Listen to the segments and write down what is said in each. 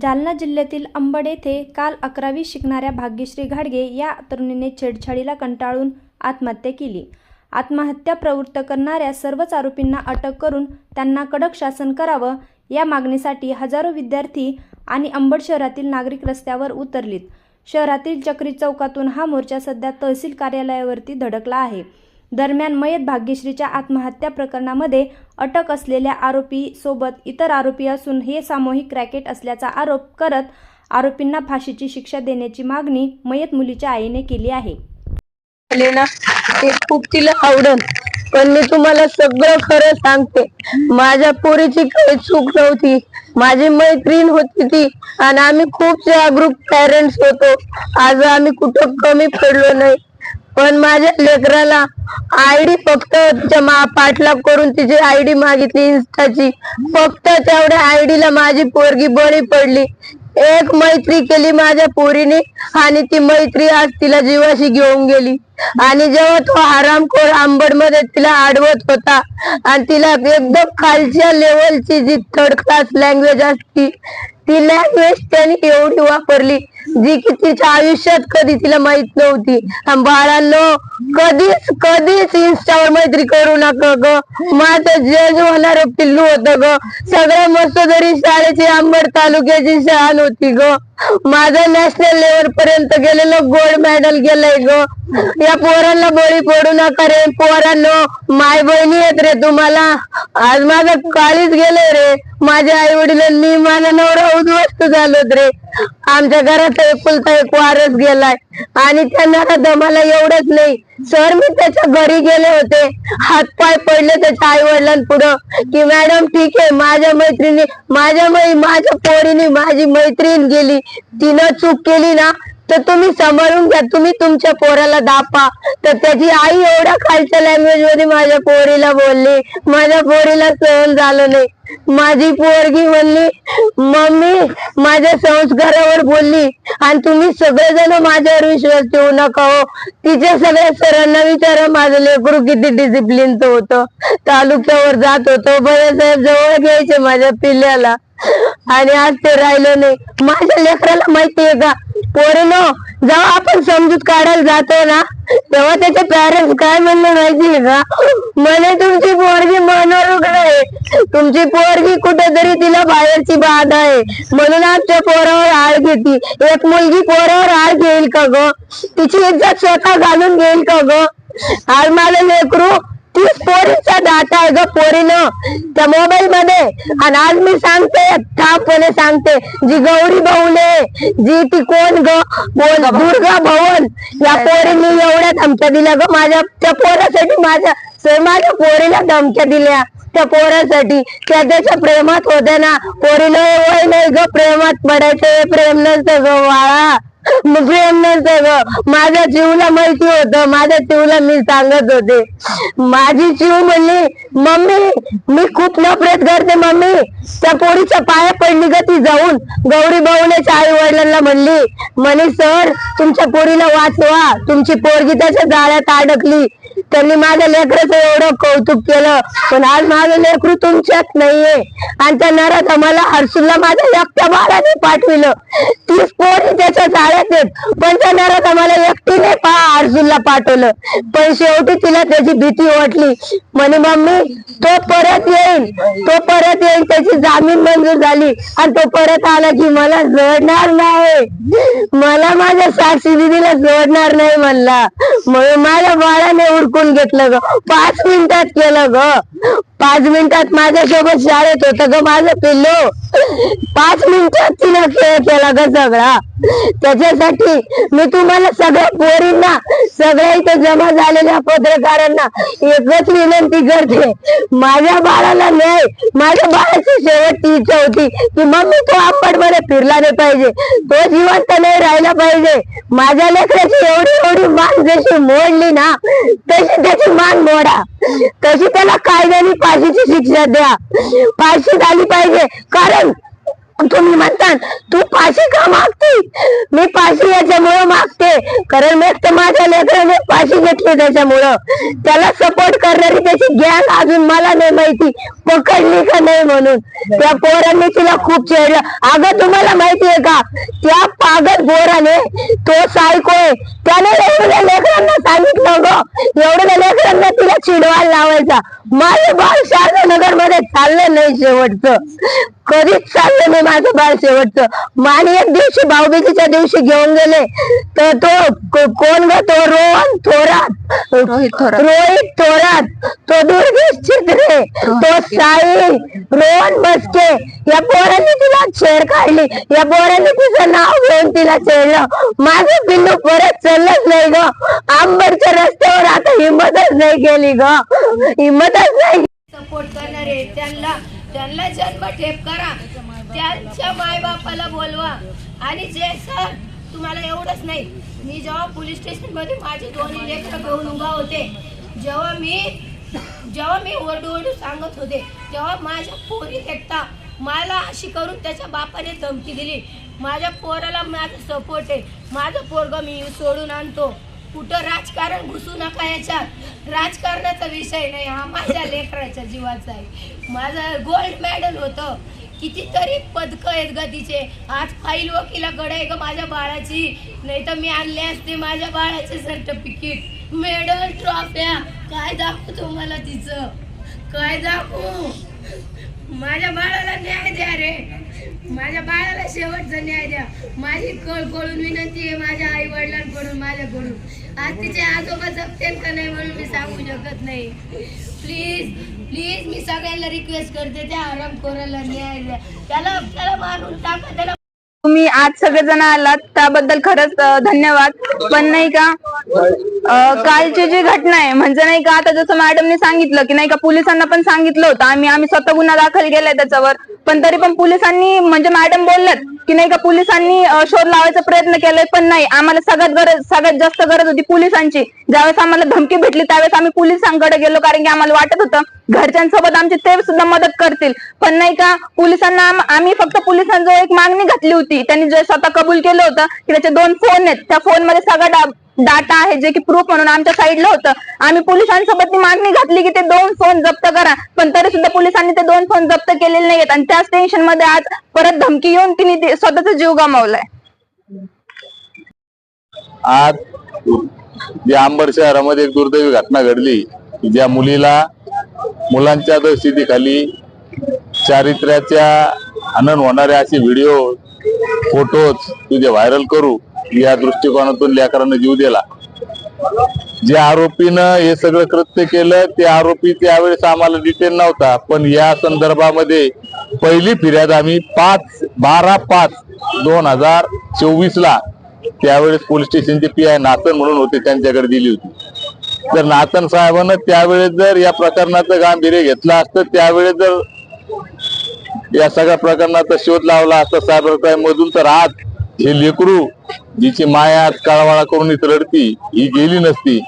जालना जिल्ह्यातील अंबड येथे काल अकरावी शिकणाऱ्या भाग्यश्री घाडगे या तरुणीने छेडछाडीला कंटाळून आत्महत्या केली. आत्महत्या प्रवृत्त करणाऱ्या सर्वच आरोपींना अटक करून त्यांना कडक शासन करावं या मागणीसाठी हजारो विद्यार्थी आणि अंबड शहरातील नागरिक रस्त्यावर उतरलीत. शहरातील चक्री चौकातून हा मोर्चा सध्या तहसील कार्यालयावरती धडकला आहे. दरम्यान मयत भाग्यश्रीच्या आत्महत्या प्रकरणामध्ये अटक असलेल्या आरोपी सोबत इतर आरोपी असून हे सामूहिक रॅकेट असल्याचा आरोप करत आरोपींना फाशीची शिक्षा देण्याची मागणी मयत मुलीच्या आईने केली आहे. ना? ते खूप तिला आवडल पण मी तुम्हाला सगळं खरं सांगते. माझ्या पोरीची काही चूक नव्हती. माझी मैत्रीण होती ती. आणि आम्ही खूप जागरूक पॅरेंट्स होतो. आज आम्ही कुठं कमी पडलो नाही. पण माझ्या लेकराला आयडी फक्त तिच्या पाठलाग करून तिची आयडी मागितली इन्स्टाची. फक्त तेवढ्या आयडीला माझी पोरगी बळी पडली. एक मैत्री केली माझ्या पोरीने आणि ती मैत्री आज तिला जीवाशी घेऊन गेली. आणि जेव्हा तो आरामखोर आंबडमध्ये तिला आडवत होता आणि तिला एकदम खालच्या लेवलची जी थर्ड क्लास लँग्वेज असती ती लँग्वेज त्याने एवढी वापरली जी की तिच्या आयुष्यात कधी तिला माहीत नव्हती. बाळांनो कधीच कधीच इन्स्टावर मैत्री करू नका ग. माझं जज होणार पिल्लू होत ग. सगळ्या मस्तदरी शाळेची आंबड तालुक्याची शहाण होती ग. माझं नॅशनल लेवल पर्यंत गेलेलं गोल्ड मेडल गेलंय ग. या पोरांना बळी पडू नका रे. पोरांनो माय बहिणी येत रे तुम्हाला. आज माझं काळीच गेलंय रे. माझ्या आई वडील मी माझा नवरा उद्ध्वस्त झालोत रे. आमच्या घरात एकुलता एक वारस गेलाय. आणि त्यांना दमाला एवढंच नाही. सर मी त्याच्या घरी गेले होते. हातपाय पडले त्याच्या आई वडिलांपुढं की मॅडम ठीक आहे. माझ्या मैत्रिणी माझ्या मै माझ्या पोरीने माझी मैत्रीण गेली. तिनं चूक केली ना तर तुम्ही सांभाळून घ्या. तुम्ही तुमच्या पोराला दापा. तर त्याची आई एवढ्या खालच्या लँग्वेजमध्ये माझ्या पोरीला बोलली. माझ्या पोरीला सहन झालं नाही. माझी पोरगी म्हणली मम्मी माझ्या संस्कारावर बोलली आणि तुम्ही सगळेजण माझ्यावर विश्वास ठेवू नका हो. तिच्या सगळ्या सरांना विचारा माझं लेकरू किती डिसिप्लिनचं होतं. तालुक्यावर जात होतो. भैयासाहेब जवळ घ्यायचे माझ्या पिल्ल्याला. आणि आज ते राहिलं नाही. माझ्या लेकराला माहितीये का? पोरीनो जेव्हा आपण समजूत काढायला जातो ना तेव्हा त्याचे पॅरेंट्स काय म्हणणं माहितीये का? म्हणे तुमची पोरगी मनोरुग्ण आहे. तुमची पोरगी कुठेतरी तिला बाहेरची बाध आहे. म्हणून आमच्या पोरावर आळ घेती. एक मुलगी पोरावर आळ घेईल का ग? तिची इज्जत स्वतः घालून घेईल का ग? आज माझं लेकरू तीच पोरीचा डाटा आहे ग पोरीनं. त्या मोबाईल मध्ये आणि आज मी सांगते ठामपणे सांगते जी गौरी भाऊले जी ती कोण ग? बोल दुर्गा भवन या पोरींनी एवढ्या धमक्या दिल्या ग माझ्या त्या पोरासाठी माझ्या माझ्या पोरीला धमक्या दिल्या. त्या पोरासाठी. त्या त्याच्या प्रेमात होत्या ना. पोरीला वय नाही ग प्रेमात पडायचं प्रेम नसतं ग वाळा प्रेम नसतं ग. माझ्या जीवला माहिती होत. माझ्या जीवला मी सांगत होते. माझी जीव म्हणली मम्मी मी खूप नफरत करते मम्मी. त्या पोरीच्या पाया पडली ग ती जाऊन. गौरी भाऊनेच्या आई वडिलांना म्हणली म्हणे सर तुमच्या पोरीला वाचवा. तुमची पोरगी त्याच्या जाळ्यात अडकली. त्यांनी माझ्या लेकराचं एवढं कौतुक केलं. पण आज माझं लेकरू तुमच्यात नाहीये. आणि त्या नरात आम्हाला हर्सूलला माझ्या एकट्या बाळाने पाठविलं. तीच पोरी त्याच्या जाळ्यात येत पण त्या नरात आम्हाला पाठवलं. पण शेवटी तिला त्याची भीती वाटली. म्हणे मम्मी तो परत येईल तो परत येईल त्याची जामीन मंजूर झाली. आणि तो परत आला की मला जोडणार नाही. मला माझ्या साक्षी दिदीला जोडणार नाही म्हणला. म्हणून माझ्या बाळाने उरकून घेतलं ग. पाच मिनिटात केलं ग. पाच मिनिटात माझ्यासोबत शाळेत होत ग माझं पिल्लो. पाच मिनिटात तिनं खेळ केला ग सगळा. त्याच्यासाठी मी तुम्हाला सगळ्या पोरींना सगळ्या इथे जमा झालेल्या पत्रकारांना एकच विनंती करते. माझ्या बाळाला न्याय माझ्या बाळाची शेवटची इच्छा होती की मम्मी तो आंबटमध्ये फिरला नाही पाहिजे. तो जिवंत नाही राहिला पाहिजे. माझ्या लेकराची एवढी एवढी मान जशी मोडली ना तशी त्याची मान मोडा. तशी त्याला कायद्याने फाशीची शिक्षा द्या. फाशी झाली पाहिजे. कारण तुम्ही म्हणतात तू फाशी का मागते? मी फाशी याच्यामुळं मागते. कारण मी तर माझ्या लेकराने फाशी घेतली त्याच्यामुळं. त्याला सपोर्ट करणारी त्याची गॅंग अजून मला नाही माहिती. पकडली का नाही म्हणून. त्या पोरांनी तिला खूप चेडलं. अगं तुम्हाला माहितीये का? त्या पागल पोराने तो सायको आहे. त्याने एवढ्या लेकरांना सांगितलं ग. एवढ्या लेकरांना तिला चिडवायला लावायचा. माझं बाळ शारदानगरमध्ये चाललं नाही शेवटचं. कधीच चाललं नाही माझं बाळ शेवटचं. माने एक दिवशी भाऊबीजेच्या दिवशी घेऊन गेले. तर तो कोण ग तो? रोहन थोरात. रोहित थोरात. रोहित थोरात. तो दुर्गेश चित्रे तो साई रोहन बसके. या पोरांनी तिला छेड काढली. या पोरांनी तिचं नाव घेऊन तिला छेडलं. माझं पिल्लू परत चाललंच नाही ग. आंबरच्या रस्त्यावर आता हिंमतच नाही केली ग. हिंमतच नाही सपोर्ट करणारे त्यांना त्यांना जन्म ठेप करा. त्यांच्या मायबापाला बोलवा. आणि जे सर तुम्हाला एवढंच नाही. मी जेव्हा पोलीस स्टेशनमध्ये माझे दोन्ही लेकरं घेऊन उभा होते जेव्हा मी जेव्हा मी ओरडू ओरडू सांगत होते तेव्हा माझ्या पोरी देखता मला अशी करून त्याच्या बापाने धमकी दिली. माझ्या पोराला माझा सपोर्ट आहे. माझं पोरग मी सोडून आणतो. कुठं राजकारण घुसू नका याच्यात. राजकारणाचा विषय नाही हा माझ्या लेकराच्या जीवाचा आहे. माझं गोल्ड मेडल होतं. कितीतरी पदकं आहेत ग तिचे. आज फाईल वकिलाकडे आहे ग माझ्या बाळाची. नाही तर मी आणले असते माझ्या बाळाचे सर्टिफिकेट मेडल ट्रॉफ्या काय दाखवू तुम्हाला तिचं? काय दाखवू? माझ्या बाळाला न्याय द्या रे. माझ्या बाळाला शेवटचा न्याय द्या. माझी कळ कळून विनंती आहे माझ्या आई वडिलांकडून माझ्याकडून. आज तिचे आजोबा जगतेन का नाही म्हणून मी सांगू शकत नाही. प्लीज प्लीज मी सगळ्यांना रिक्वेस्ट करते त्या आरामखोराला न्याय द्या. त्याला त्याला मारून टाका त्याला तुम्ही आज सगळेजण आलात त्याबद्दल खरंच धन्यवाद. पण नाही का कालची जी घटना आहे म्हणजे नाही का आता जसं मॅडमने सांगितलं की नाही का पोलिसांना पण सांगितलं होतं आम्ही आम्ही स्वतः गुन्हा दाखल केलाय त्याच्यावर. पण तरी पण पोलिसांनी म्हणजे मॅडम बोलल्यात की नाही का पोलिसांनी शोध लावायचा प्रयत्न केलाय पण नाही. आम्हाला सगळ्यात गरज सगळ्यात जास्त गरज होती पोलिसांची. ज्यावेळेस आम्हाला धमकी भेटली त्यावेळेस आम्ही पोलिसांकडे गेलो कारण की आम्हाला वाटत होतं घरच्यांसोबत आमची ते सुद्धा मदत करतील. पण नाही का पोलिसांना आम्ही फक्त पोलिसांजवळ एक मागणी घातली होती. त्यांनी जे स्वतः कबूल केलं होतं की त्याचे दोन फोन आहेत. त्या फोनमध्ये सगळा डाटा आहे जे की प्रूफ म्हणून आमच्या साईडला होतं. आम्ही पोलिसांसोबत ती मागणी घातली की ते दोन फोन जप्त करा. पण तरी सुद्धा पोलिसांनी ते दोन फोन जप्त केलेले नाहीयेत. आणि त्याच टेन्शनमध्ये आज परत धमकी येऊन तिने ते- स्वतःचा जीव गमावलाय. आज जे अंबड शहरामध्ये एक दुर्दैवी घटना घडली ज्या मुलीला मुलांच्या दहशतीखाली चारित्र्याच्या हनन होणारे असे व्हिडिओ फोटोज तुझे व्हायरल करू या दृष्टिकोनातून लेकरांना जीव दिला. जे आरोपीनं हे सगळं कृत्य केलं ते आरोपी त्यावेळेस आम्हाला डिटेल नव्हता. पण या संदर्भामध्ये पहिली फिर्याद आम्ही पाच बारा पाच दोन हजार चोवीस ला त्यावेळेस पोलीस स्टेशनचे पी आय नातन म्हणून होते त्यांच्याकडे दिली होती. तर नातन साहेबांना त्यावेळेस जर या प्रकरणाचं गांभीर्य घेतलं असतं त्यावेळेस जर या सगळ्या प्रकरणाचा शोध लावला असता सायबर मधून तर आज हे लेकरू जिची माया काळवाळा करून इथं रडती ही गेली नसती.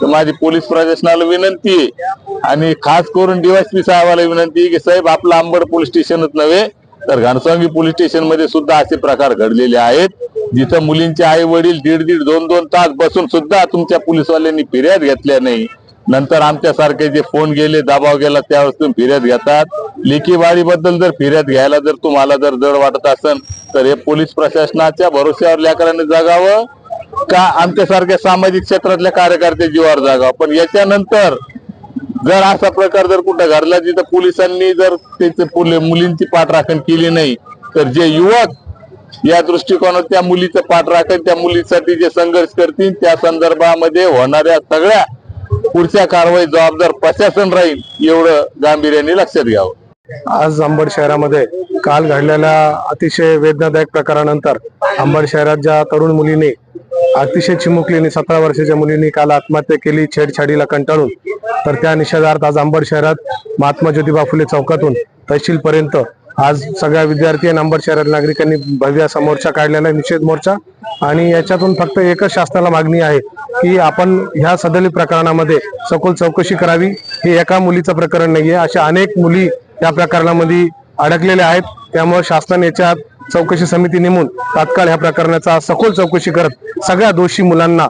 तर माझी पोलीस प्रशासनाला विनंती आहे आणि खास करून डीवायसपी साहेबाला विनंती आहे की साहेब आपलं आंबड पोलीस स्टेशनच नव्हे तर घनसावंगी पोलीस स्टेशनमध्ये सुद्धा असे प्रकार घडलेले आहेत. जिथं मुलींचे आई वडील दीड दीड दोन दोन तास बसून सुद्धा तुमच्या पोलीसवाल्यांनी फिर्याद घेतल्या नाही. नंतर आमच्यासारखे जे फोन गेले दबाव गेला त्यावेळेस तुम्ही फिर्याद घेतात. लेखी बद्दल जर फिर्याद घ्यायला जर तुम्हाला जर जड वाटत असेल तर हे पोलीस प्रशासनाच्या भरोश्यावर लेकरांनी जगावं का आमच्यासारख्या सामाजिक क्षेत्रातल्या कार्यकर्ते जीवावर जागावं? पण याच्यानंतर जर असा प्रकार जर कुठं घडला तिथं पोलिसांनी जर त्याचे मुलींची पाठराखण केली नाही तर जे युवक या दृष्टिकोनात त्या मुलीचं पाठराखण त्या मुलीसाठी जे संघर्ष करतील त्या संदर्भामध्ये होणाऱ्या सगळ्या पुढच्या कारवाई जबाबदार प्रशासन राहील एवढं गांभीर्याने लक्षात घ्यावं. आज अंबड शहरामध्ये काल घडलेल्या अतिशय वेदनादायक प्रकारानंतर अंबड शहरात ज्या तरुण मुलीने अतिशय चिमुकलीने सतरा वर्षाच्या मुलीने काल आत्महत्या केली छेडछाडीला कंटाळून तर त्या निषेधार्थ आज अंबड शहरात महात्मा ज्योतिबा फुले चौकातून तहसील पर्यंत आज सगळ्या विद्यार्थी आणि अंबड नागरिकांनी भव्य असा मोर्चा काढलेला आहे निषेध मोर्चा. आणि याच्यातून फक्त एकच शासनाला मागणी आहे की आपण ह्या सदली प्रकरणामध्ये सखोल चौकशी करावी. हे एका मुलीचं प्रकरण नाही आहे अशा अनेक मुली या प्रकरणामध्ये अडकलेल्या आहेत. त्यामुळे शासनाने याच्यात चौकशी समिती नेमून तात्काळ ह्या प्रकरणाचा सखोल चौकशी करत सगळ्या दोषी मुलांना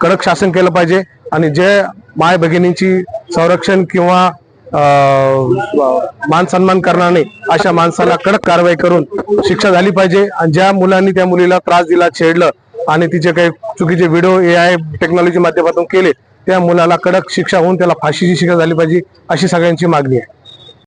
कडक शासन केलं पाहिजे. आणि जे माय भगिनींची संरक्षण किंवा मान सन्मान करणार नाही अशा माणसाला कडक कारवाई करून शिक्षा झाली पाहिजे. आणि ज्या मुलांनी त्या मुलीला त्रास दिला छेडलं आणि तिचे काही चुकीचे व्हिडिओ ए आय टेक्नॉलॉजी माध्यमातून केले त्या मुलाला कडक शिक्षा होऊन त्याला फाशीची शिक्षा झाली पाहिजे अशी सगळ्यांची मागणी आहे.